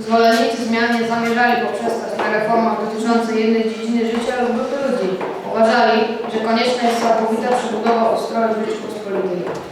Zwolennicy zmian nie zamierzali poprzestać na reformach dotyczących jednej dziedziny życia lub grupy ludzi. Uważali, że konieczna jest całkowita przebudowa ustroju Rzeczypospolitej.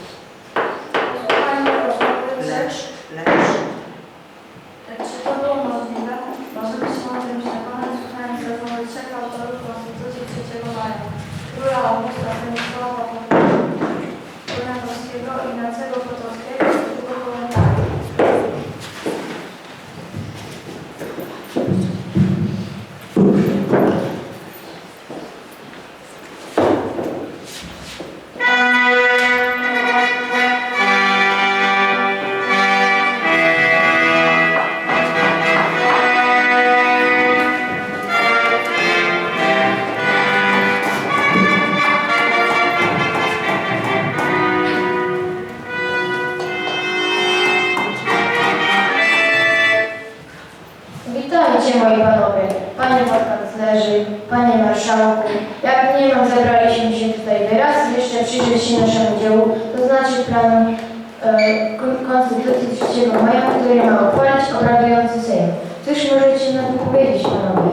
Jeszcze przyjrzeć się naszemu dziełu, to znaczy planu e, Kon- Konstytucji 3 maja, który ma uchwalić obradujący Sejm. Cóż możecie na to powiedzieć panowie?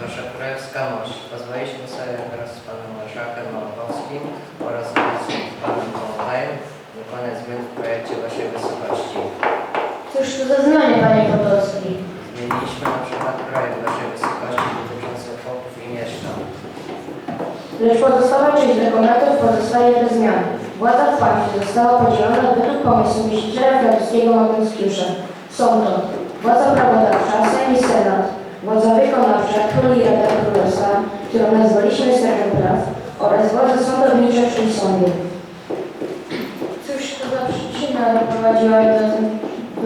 Wasza Królewska Mość, pozwoliliśmy sobie wraz z panem marszałkiem Małkowskim oraz z panem Wąchajem dokonać zmian w projekcie waszej wysokości. Cóż to za zmiany, panie Potocki? Zmieniliśmy na przykład projekt waszej wysokości dotyczący chłopów i mieszczan. Lecz pozostała część dokumentów pozostaje bez zmian. Władza w państwie została podzielona według pomysłu myśliciela francuskiego Montesquieu'a. Są to władza prawodawcza, Sejm i Senat, władza wykonawcza, król i Rada Królestwa, którą nazwaliśmy Strażą Praw oraz władza sądownicza, czyli sądy. Cóż to za przyczyna doprowadziła do,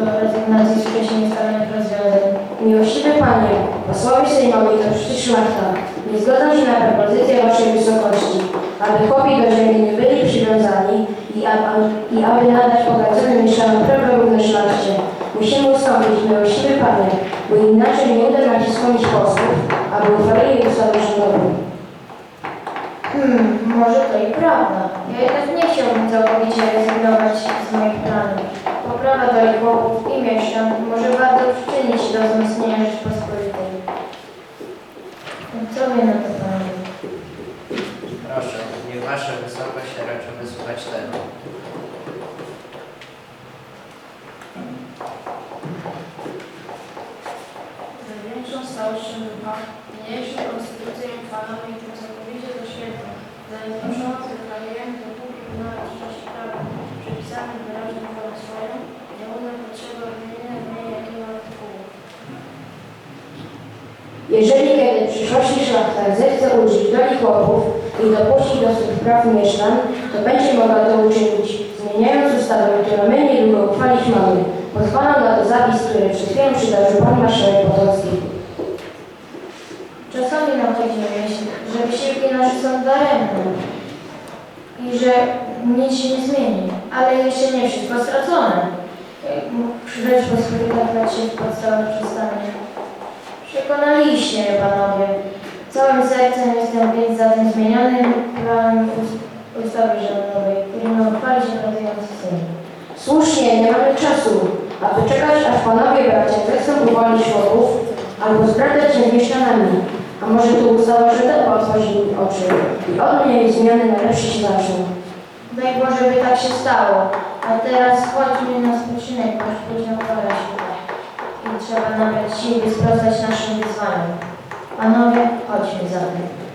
do rezygnacji z wcześniej ustalonych rozwiązań? Miłościwy Panie, posłowie sejmowi to przecież szlachta. Nie zgadzam się na propozycję Waszej Wysokości, aby chłopi do ziemi nie byli przywiązani i, aby, i aby nadać pogadzonym mieszanom prawo szlachcie. Musimy ustąpić, miłościwy Panie, bo inaczej nie uda nam się skłonić posłów, aby uchwalili ustawę rządową. Hmm, może to i prawda. Ja jednak nie chciałbym całkowicie rezygnować z moich planów. Poprawa do chłopów i mieszczan może bardzo przyczynić się do wzmocnienia Rzeczpospolitej. Co wy na to panowie? Proszę, niech wasza wysokość raczy wysłuchać tego. Największą stałością ducha, niniejszą konstytucję uchwaloną i tym całkowicie doświetla, zajednoczoną deklarujemy dopóki wymaga czczości prawa, przepisanych wyraźnie Jeżeli kiedy w przyszłości szlachta zechce użyć doli chłopów i dopuścić do swych praw mieszczan, to będzie mogła to uczynić, zmieniając ustawę, którą my niedługo uchwalić mamy. Pozwalam na to zapis, który przed chwilą przydarzył pan marszałek Potocki. Czasami nachodzi na myśl, że wysiłki nasze są daremne i że nic się nie zmieni, ale jeszcze nie wszystko stracone. Rzeczpospolita trwać się w podstawach przestanie. Przekonaliście panowie. Całym sercem jestem więc za tym zmienionym planem ust- ustawy rządowej, który ma uchwalić obowiązujący Sejm. Słusznie, nie mamy czasu, aby czekać, aż panowie bracia zechcą uwolnić chłopów albo zbratać się z mieszczanami. A może tu ustawa rządowa otworzy oczy i od niej zmiany na lepsze się zaczną. Daj Boże, by tak się stało. A teraz chodźmy na spoczynek, bo późno pora się i trzeba nabrać sił, by sprostać naszym wyzwaniom. Panowie, chodźmy zatem.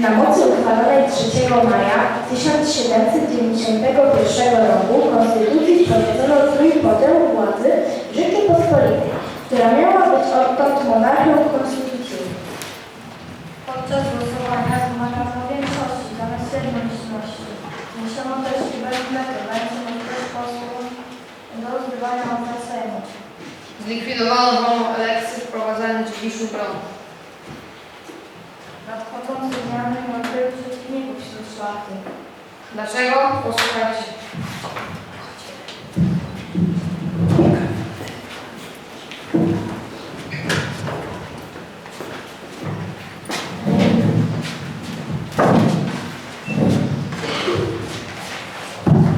Na mocy uchwalonej 3 maja 1791 roku Konstytucji wprowadzono trójpotę władzy Rzeczypospolitej, która miała być odtąd monarchią konstytucyjną. Podczas głosowania wymagano większości zamiast jednomyślności. Wniesiono też bezwzględne mające możliwość posłów do zbywania obrad Sejmu. Zlikwidowano wolną elekcję, wprowadzając dzisiejszy bron. Zmiany miały przeciwników wśród szlachty. Dlaczego? Posłuchajcie.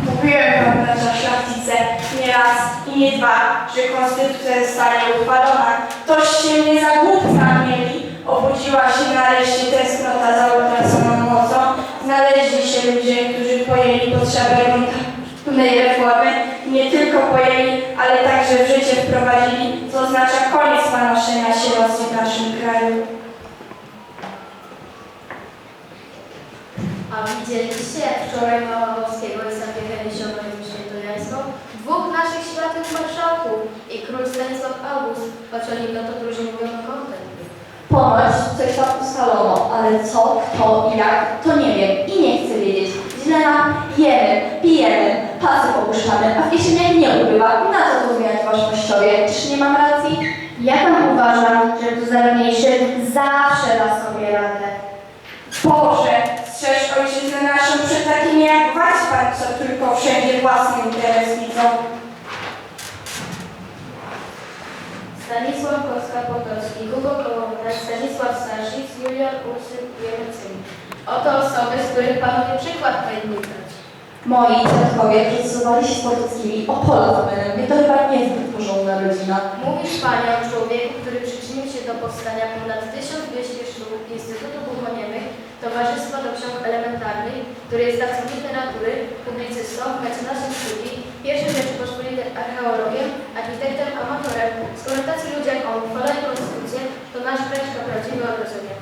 Mówiłem wam, nasza szlachcice, nie raz i nie dwa, że konstytucja zostanie uchwalona. Toście mnie za głupca mieli. Obudziła się nareszcie tęsknota za utraconą mocą. Znaleźli się ludzie, którzy pojęli potrzebę gruntownej reformy. Nie tylko pojęli, ale także w życie wprowadzili, co oznacza koniec panoszenia sieroctwa w naszym kraju. A widzieliście, wczoraj Małagowskiego i Sapiecha niesiono do Jańską? Dwóch naszych światłych marszałków i król Stanisław August, nim no to druży mówiono kątem. Ponoć coś tam ustalono, ale co, kto i jak, to nie wiem i nie chcę wiedzieć. Źle nam jemy, pijemy, pasy popuszczamy, a w kieszeniach nie ubywa. Na co to zmieniać waszmościowie? Czyż nie mam racji? Ja tam uważam, że bezradniejszy zawsze da sobie radę. Boże, strzeż ojczyznę naszą przed takimi jak Waćpan, co tylko wszędzie własny interes widzą. Stanisław Kostka-Potocki, Hugo I. Oto osoby, z których panowie przykład powinni brać. Moi dziadkowie procesowali się z Potockimi o pola z menem, więc to chyba niezbyt porządna rodzina. Mówisz Panie o człowieku, który przyczynił się do powstania ponad 1200 sztuk Instytutu Głuchoniemych, Towarzystwa do Ksiąg Elementarnych, który jest pracownikiem natury, publicystą, mecenasem sztuki, pierwszym Rzeczypospolitej archeologiem, architektem, amatorem. Z komentacji ludzi jak on uchwalają konstytucję, to nasz kraj to prawdziwe odrodzenie.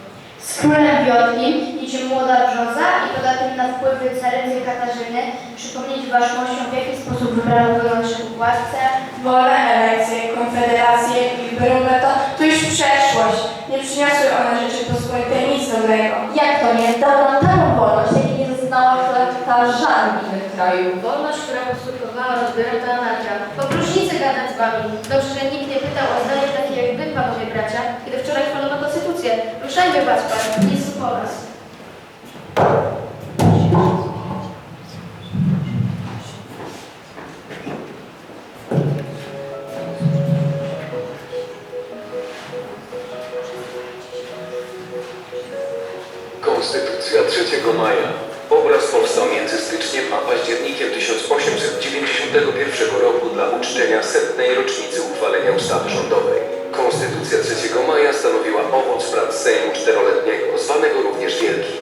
Z królem Wiotkim, niczym młoda brzoza i poza tym na wpływy carycy Katarzyny przypomnieć waszmością, w jaki sposób wybrano go naszych władcę, Wolne elekcje, konfederacje i wyrównata to już przeszłość. Nie przyniosły one Rzeczypospolitej nic dobrego. Jak to nie? Dał nam taką wolność, jakiej nie zaznała ta żadnym innym kraju. Wolność, która posługiwała rozbiorem to anarchia. Po próżnicy gadać z wami. Dobrze, że nikt nie pytał o zdanie takie jak wy, panowie bracia, kiedy wczoraj chwalono Ruszajmy, Baćpan, nic tu po was. Konstytucja 3 maja. Obraz powstał między styczniem a październikiem 1891 roku dla uczczenia setnej rocznicy uchwalenia ustawy rządowej. Konstytucja 3 maja stanowiła owoc prac Sejmu czteroletniego, zwanego również Wielkim.